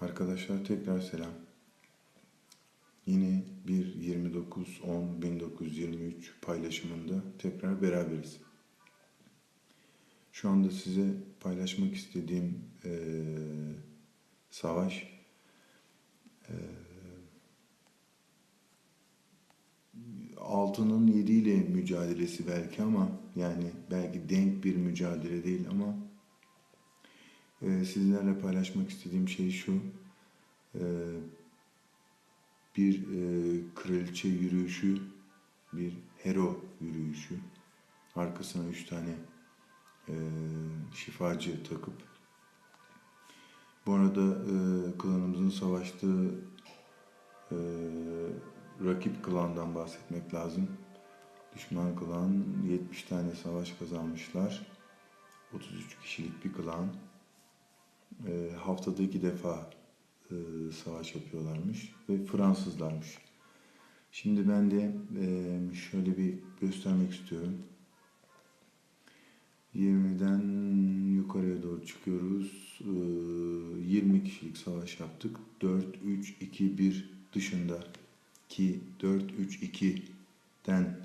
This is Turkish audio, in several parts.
Arkadaşlar tekrar selam. Yine bir 29-10-1923 paylaşımında tekrar beraberiz. Şu anda size paylaşmak istediğim eee, savaş eee, altının 7 ile mücadelesi belki ama yani belki denk bir mücadele değil ama eee, sizlerle paylaşmak istediğim şey şu. Eee, bir eee, kraliçe yürüyüşü, bir hero yürüyüşü. Arkasına üç tane eee, şifacı takıp bu arada eee, klanımızın savaştığı eee, rakip klandan bahsetmek lazım. Düşman klan 70 tane savaş kazanmışlar. 33 kişilik bir klan. Eee, haftada iki defa eee, savaş yapıyorlarmış ve Fransızlarmış. Şimdi ben de eee, şöyle bir göstermek istiyorum. 20'den yukarıya doğru çıkıyoruz. Eee, 20 kişilik savaş yaptık. 4, 3, 2, 1 dışında ki 4, 3, 2'den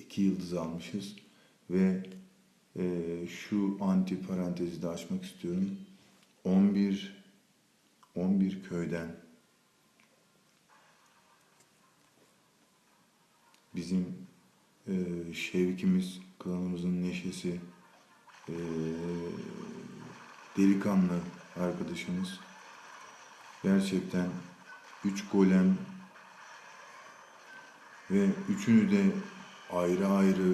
2 yıldız almışız ve eee, şu anti parantezi de açmak istiyorum. 11 11 köyden bizim eee şevkimiz, klanımızın neşesi, eee, delikanlı arkadaşımız gerçekten 3 golem ve üçünü de ayrı ayrı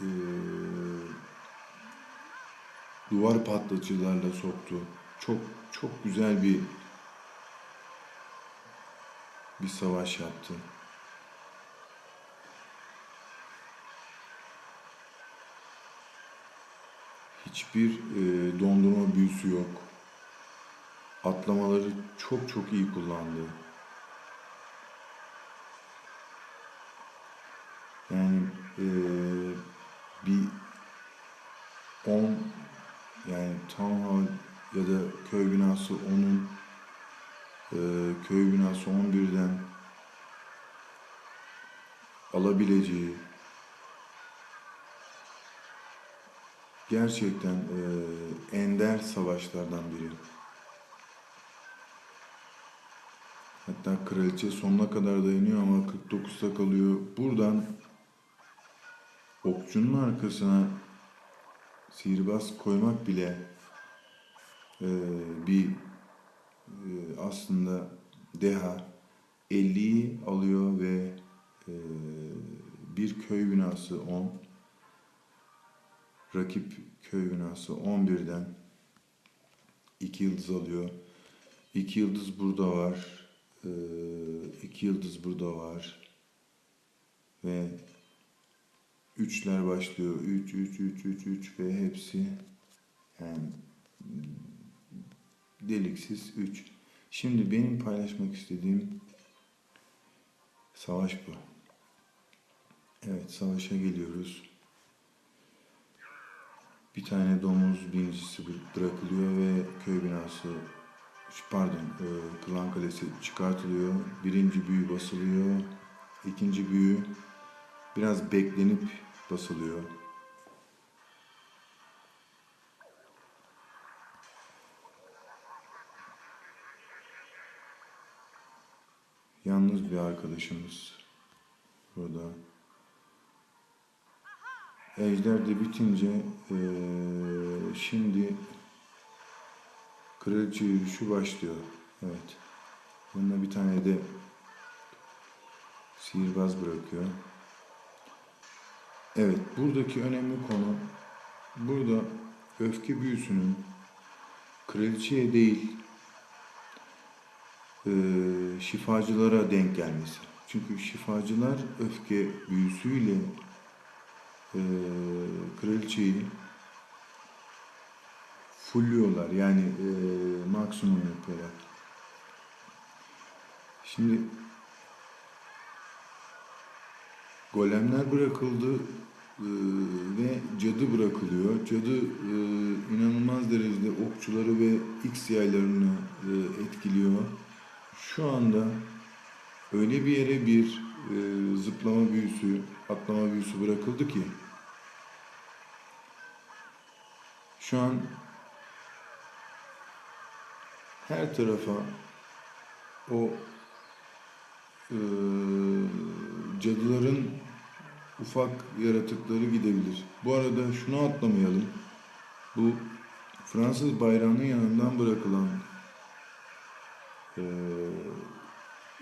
eee, duvar patlatıcılarla soktu. Çok çok güzel bir bir savaş yaptı. Hiçbir e, dondurma büyüsü yok. Atlamaları çok çok iyi kullandı. Yani e, bir 10 yani Town Hall ya da köy binası 10'un e, köy binası 11'den alabileceği gerçekten e, ender savaşlardan biri. Hatta kraliçe sonuna kadar dayanıyor ama 49'da kalıyor. Buradan okçunun arkasına sihirbaz koymak bile e, bir e, aslında deha 50'yi alıyor ve e, bir köy binası 10 rakip köy binası 11'den 2 yıldız alıyor. 2 yıldız burada var. 2 yıldız burada var. Ve üçler başlıyor. 3 3 3 3 3 ve hepsi yani deliksiz 3. Şimdi benim paylaşmak istediğim savaş bu. Evet savaşa geliyoruz. Bir tane domuz binicisi bırakılıyor ve köy binası pardon e, klan kalesi çıkartılıyor. Birinci büyü basılıyor. İkinci büyü biraz beklenip basılıyor. Yalnız bir arkadaşımız burada. Ejder de bitince eee, şimdi kraliçe yürüyüşü başlıyor. Evet. Yanına bir tane de sihirbaz bırakıyor. Evet, buradaki önemli konu burada öfke büyüsünün kraliçeye değil eee, şifacılara denk gelmesi. Çünkü şifacılar öfke büyüsüyle eee kraliçeyi fulluyorlar. Yani eee maksimum yapıyorlar. Şimdi golemler bırakıldı eee, ve cadı bırakılıyor. Cadı inanılmaz inanılmaz derecede okçuları ve X yaylarını e, etkiliyor. Şu anda öyle bir yere bir e, zıplama büyüsü, atlama büyüsü bırakıldı ki şu an her tarafa o e, cadıların ufak yaratıkları gidebilir. Bu arada şunu atlamayalım. Bu Fransız bayrağının yanından bırakılan e,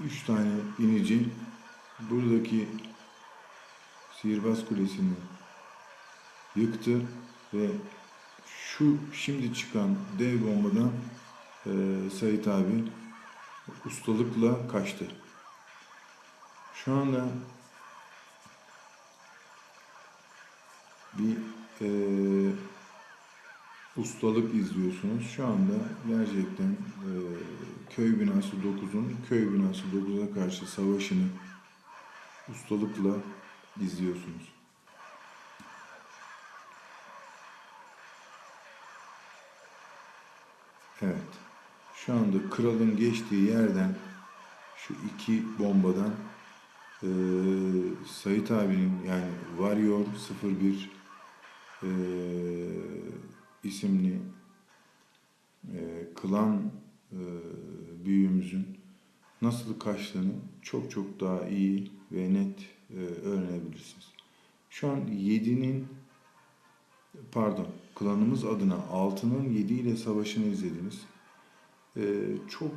üç tane inici buradaki sihirbaz kulesini yıktı ve şu şimdi çıkan dev bombadan e, Sait abi ustalıkla kaçtı. Şu anda bir e, ustalık izliyorsunuz. Şu anda gerçekten e, köy binası 9'un köy binası 9'a karşı savaşını ustalıkla izliyorsunuz. Evet. Şu anda kralın geçtiği yerden şu iki bombadan e, Sait abinin yani Warrior 01 e, isimli e, klan e, büyüğümüzün nasıl kaçtığını çok çok daha iyi ve net e, öğrenebilirsiniz. Şu an 7'nin pardon klanımız adına 6'nın 7 ile savaşını izlediniz. E, çok